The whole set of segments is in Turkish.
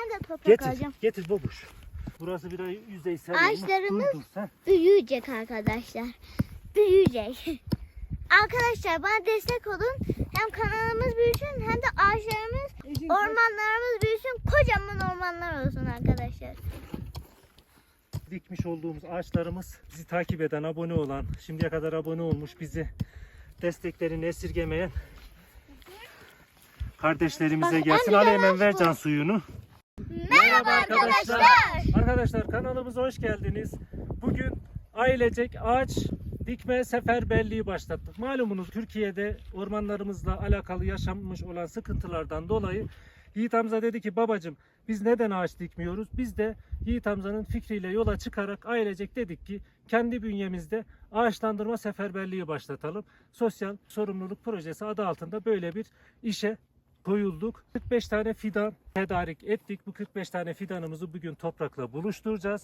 ben de toprak Getir, alacağım. getir babuş. Burası biraz yüzeysel Ağaçlarımız-. Dur dur. Büyüyecek arkadaşlar. Büyüyecek. Arkadaşlar bana destek olun. Hem kanalımız büyüsün hem de ağaçlarımız, ormanlarımız büyüsün. Kocaman ormanlar olsun arkadaşlar. Dikmiş olduğumuz ağaçlarımız bizi takip eden, abone olan, şimdiye kadar abone olmuş, bizi desteklerini esirgemeyen kardeşlerimize Bak, gelsin. Al hemen ver can suyunu. Arkadaşlar. Arkadaşlar kanalımıza hoş geldiniz. Bugün ailecek ağaç dikme seferberliği başlattık. Malumunuz Türkiye'de ormanlarımızla alakalı yaşanmış olan sıkıntılardan dolayı Yiğit Hamza dedi ki babacım biz neden ağaç dikmiyoruz? Biz de Yiğit Hamza'nın fikriyle yola çıkarak ailecek dedik ki kendi bünyemizde ağaçlandırma seferberliği başlatalım. Sosyal sorumluluk projesi adı altında böyle bir işe koyulduk. 45 tane fidan tedarik ettik. Bu 45 tane fidanımızı bugün toprakla buluşturacağız.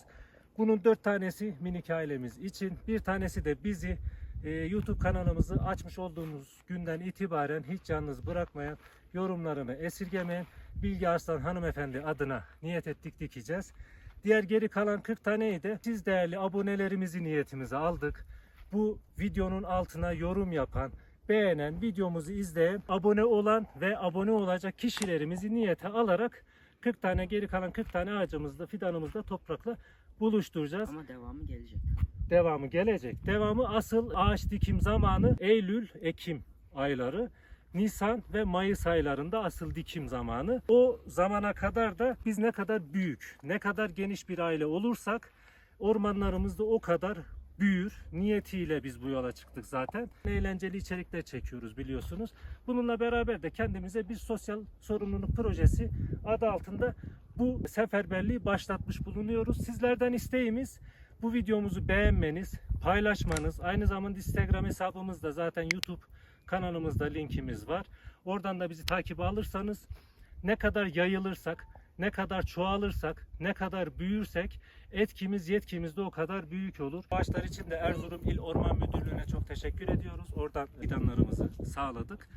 Bunun 4 tanesi minik ailemiz için, bir tanesi de bizi e, YouTube kanalımızı açmış olduğumuz günden itibaren hiç yalnız bırakmayan, yorumlarını esirgemeyen Bilge Arslan hanımefendi adına niyet ettik dikeceğiz. Diğer geri kalan 40 taneyi de siz değerli abonelerimizi niyetimize aldık. Bu videonun altına yorum yapan, beğenen, videomuzu izleyen, abone olan ve abone olacak kişilerimizi niyete alarak 40 tane geri kalan 40 tane ağacımızda, fidanımızda toprakla buluşturacağız. Ama devamı gelecek. Devamı gelecek. Devamı asıl ağaç dikim zamanı Eylül, Ekim ayları. Nisan ve Mayıs aylarında asıl dikim zamanı. O zamana kadar da biz ne kadar büyük, ne kadar geniş bir aile olursak ormanlarımızda o kadar büyür. Niyetiyle biz bu yola çıktık zaten. Eğlenceli içerikler çekiyoruz biliyorsunuz. Bununla beraber de kendimize bir sosyal sorumluluk projesi adı altında bu seferberliği başlatmış bulunuyoruz. Sizlerden isteğimiz bu videomuzu beğenmeniz, paylaşmanız, aynı zamanda Instagram hesabımızda zaten YouTube kanalımızda linkimiz var. Oradan da bizi takip alırsanız ne kadar yayılırsak, ne kadar çoğalırsak, ne kadar büyürsek etkimiz yetkimiz de o kadar büyük olur. Ağaçlar için de Erzurum İl Orman Müdürlüğü'ne çok teşekkür ediyoruz. Oradan fidanlarımızı sağladık.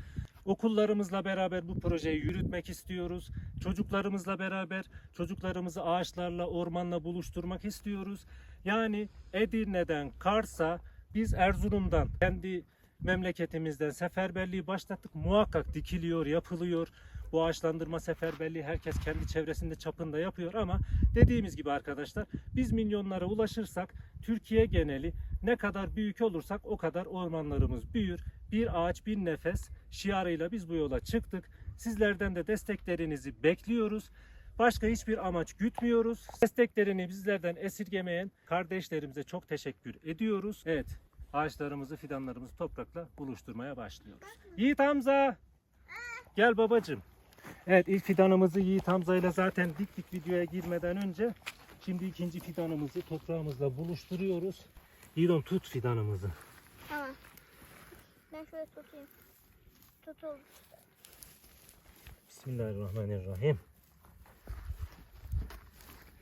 Okullarımızla beraber bu projeyi yürütmek istiyoruz. Çocuklarımızla beraber çocuklarımızı ağaçlarla, ormanla buluşturmak istiyoruz. Yani Edirne'den Kars'a biz Erzurum'dan kendi memleketimizden seferberliği başlattık. Muhakkak dikiliyor, yapılıyor. Bu ağaçlandırma seferberliği herkes kendi çevresinde çapında yapıyor ama dediğimiz gibi arkadaşlar biz milyonlara ulaşırsak Türkiye geneli ne kadar büyük olursak o kadar ormanlarımız büyür. Bir ağaç bir nefes şiarıyla biz bu yola çıktık. Sizlerden de desteklerinizi bekliyoruz. Başka hiçbir amaç gütmüyoruz. Desteklerini bizlerden esirgemeyen kardeşlerimize çok teşekkür ediyoruz. Evet, ağaçlarımızı, fidanlarımızı toprakla buluşturmaya başlıyoruz. Yiğit Hamza! Gel babacığım. Evet, ilk fidanımızı Yiğit Hamza ile zaten diktik videoya girmeden önce. Şimdi ikinci fidanımızı toprağımızla buluşturuyoruz. Yiğitom tut fidanımızı. Tamam. Ben şöyle tutayım. Tutuldu. Bismillahirrahmanirrahim.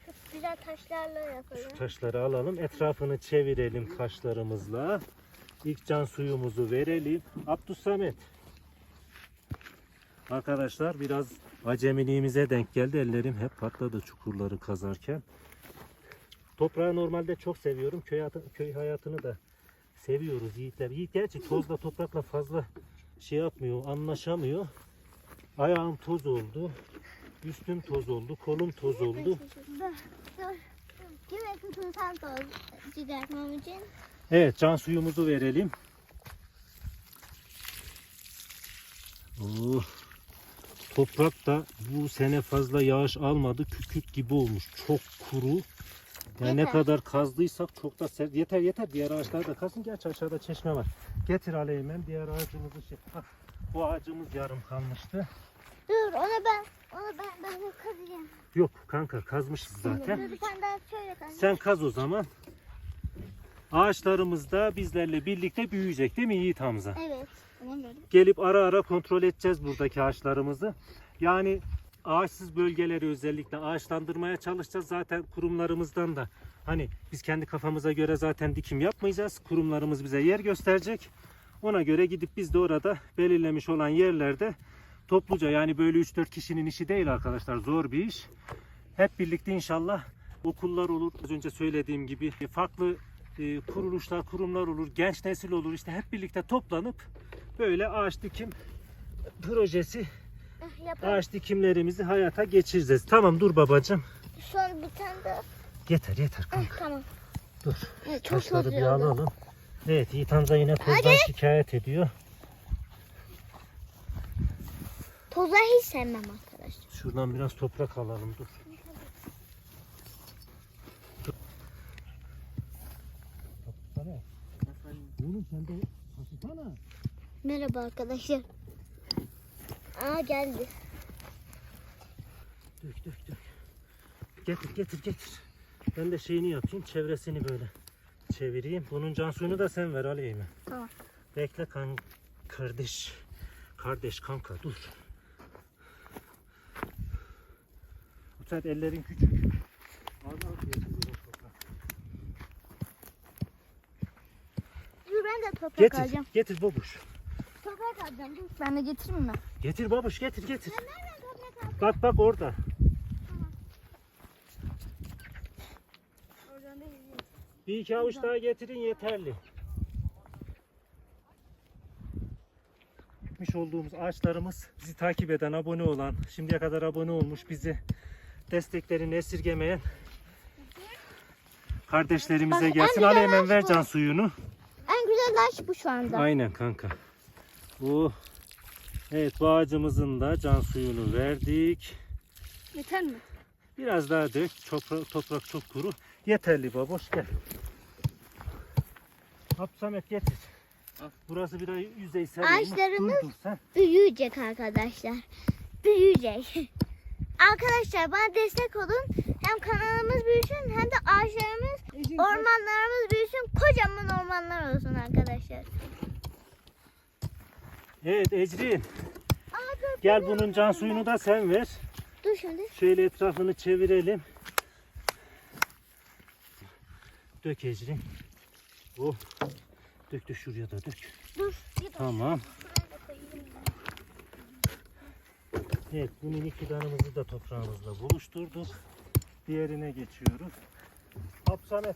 Şu güzel taşlarla yapalım. Şu taşları alalım. Etrafını çevirelim taşlarımızla. İlk can suyumuzu verelim. Abdüsamet. Arkadaşlar biraz acemiliğimize denk geldi. Ellerim hep patladı çukurları kazarken. Toprağı normalde çok seviyorum. Köy, hayatı- köy hayatını da seviyoruz yiğitler. Yiğit gerçi tozla toprakla fazla şey yapmıyor, anlaşamıyor. Ayağım toz oldu. Üstüm toz oldu, kolum toz oldu. Evet can suyumuzu verelim. Oh. Toprak da bu sene fazla yağış almadı. Kükürt gibi olmuş. Çok kuru. Yani ne kadar kazdıysak çok da ser. Yeter yeter. Diğer ağaçlar da kalsın. Gerçi aşağıda çeşme var. Getir Aleymen. Diğer ağacımızı şey. Hah, bu ağacımız yarım kalmıştı. Dur onu ben onu ben ben de. Yok kanka kazmışız zaten. Dur bir tane daha şöyle kazıyacağım. Sen kaz o zaman. Ağaçlarımız da bizlerle birlikte büyüyecek değil mi Yiğit Hamza? Evet. Gelip ara ara kontrol edeceğiz buradaki ağaçlarımızı. Yani ağaçsız bölgeleri özellikle ağaçlandırmaya çalışacağız. Zaten kurumlarımızdan da hani biz kendi kafamıza göre zaten dikim yapmayacağız. Kurumlarımız bize yer gösterecek. Ona göre gidip biz de orada belirlemiş olan yerlerde topluca yani böyle 3-4 kişinin işi değil arkadaşlar zor bir iş. hep birlikte inşallah okullar olur. Az önce söylediğim gibi farklı e, kuruluşlar, kurumlar olur, genç nesil olur. İşte hep birlikte toplanıp böyle ağaç dikim projesi, Ah, yapalım. ağaç dikimlerimizi hayata geçireceğiz. Tamam dur babacığım. Son bir tane daha. Yeter yeter Ah, kanka. tamam. Dur. Evet, çok Taşları bir alalım. Evet Yiğit Hamza yine tozdan şikayet ediyor. Toza hiç sevmem arkadaşlar. Şuradan biraz toprak alalım dur. Baksana. Oğlum sen de taşısana. Merhaba arkadaşlar. Aa geldi. Dök dök dök. Getir getir getir. Ben de şeyini yapayım çevresini böyle çevireyim. Bunun can suyunu da sen ver Aleyhime. Tamam. Bekle kan kardeş. Kardeş kanka dur. Bu saat ellerin küçük. Dur ben de toprak Getir, alacağım. getir babuş. Ben de getireyim mi? Getir babuş, getir getir. Bak bak orada. Bir iki avuç daha getirin yeterli. Dikmiş olduğumuz ağaçlarımız bizi takip eden, abone olan, şimdiye kadar abone olmuş, bizi desteklerini esirgemeyen kardeşlerimize Bak, gelsin. en Al güzel hemen ağaç ver bu. can suyunu. En güzel ağaç bu şu anda. Aynen kanka. Bu Evet bu ağacımızın da can suyunu verdik. Yeter mi? Biraz daha dök. Toprak, toprak çok kuru. Yeterli baboş gel. Hap Samet getir. Burası biraz yüzeysel. Ağaçlarımız- Dur dur sen. Büyüyecek arkadaşlar. Büyüyecek. Arkadaşlar bana destek olun. Hem kanalımız büyüsün hem de ağaçlarımız, ormanlarımız büyüsün. Kocaman ormanlar olsun arkadaşlar. Evet Ecrin. Gel bunun can suyunu da sen ver. Dur şimdi. Şöyle etrafını çevirelim. Dök Ecrin. Oh. Dök dök şuraya da dök. Dur. Tamam. Evet bu minik fidanımızı da toprağımızla buluşturduk. Diğerine geçiyoruz. Hap Samet.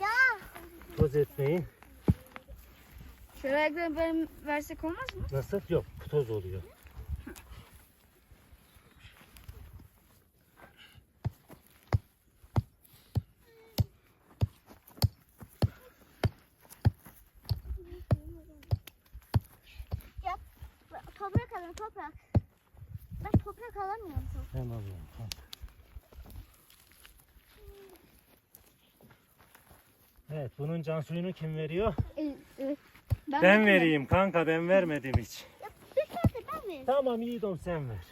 Ya. Toz etmeyin. Şöyle ayaklarını versek olmaz mı? Nasıl? Yok toz oluyor. Toprak alın toprak. Ben toprak alamıyorum. Toprak. Ben alıyorum. tamam. Evet bunun can suyunu kim veriyor? Evet. Ben vereyim kanka ben vermedim hiç. Ben. Tamam Yiğidom sen ver.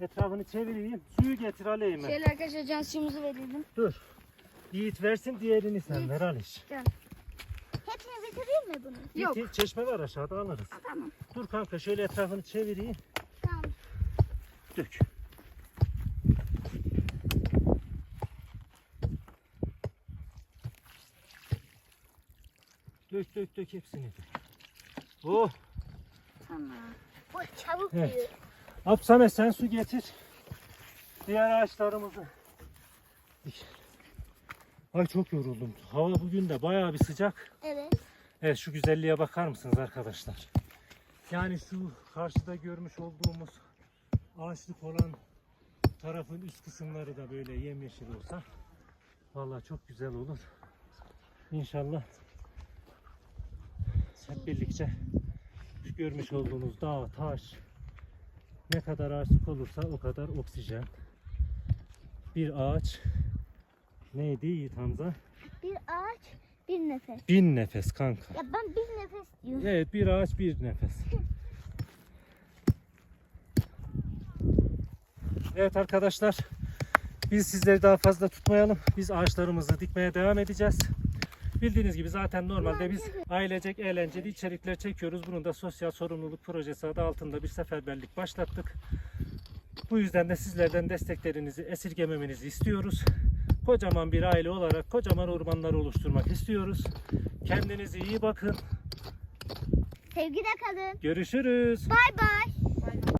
Etrafını çevireyim. Suyu getir Aleyhime. Şöyle arkadaşlar can suyumuzu verelim. Dur. Yiğit versin diğerini sen ver Aliş. Hepsini bitireyim mi bunu? Yok. Yiğit, çeşme var aşağıda alırız. Tamam. Dur kanka şöyle etrafını çevireyim. Tamam. Dök. Dök dök dök hepsini. Oh. Tamam. Bu çabuk Evet. büyür. Apsame sen su getir. Diğer ağaçlarımızı. Ay çok yoruldum. Hava bugün de bayağı bir sıcak. Evet. Evet şu güzelliğe bakar mısınız arkadaşlar? Yani şu karşıda görmüş olduğumuz ağaçlık olan tarafın üst kısımları da böyle yemyeşil olsa vallahi çok güzel olur. İnşallah hep birlikte görmüş olduğunuz dağ, taş ne kadar ağaçlık olursa o kadar oksijen. Bir ağaç neydi Yiğit Hamza? Bir ağaç, bir nefes. Bin nefes kanka. Ya ben bir nefes diyorum. Evet bir ağaç bir nefes. Evet arkadaşlar biz sizleri daha fazla tutmayalım. Biz ağaçlarımızı dikmeye devam edeceğiz. Bildiğiniz gibi zaten normalde biz ailecek eğlenceli içerikler çekiyoruz. Bunun da sosyal sorumluluk projesi adı altında bir seferberlik başlattık. Bu yüzden de sizlerden desteklerinizi esirgememenizi istiyoruz. Kocaman bir aile olarak kocaman ormanları oluşturmak istiyoruz. Kendinize iyi bakın. Sevgide kalın. Görüşürüz. Bay bay.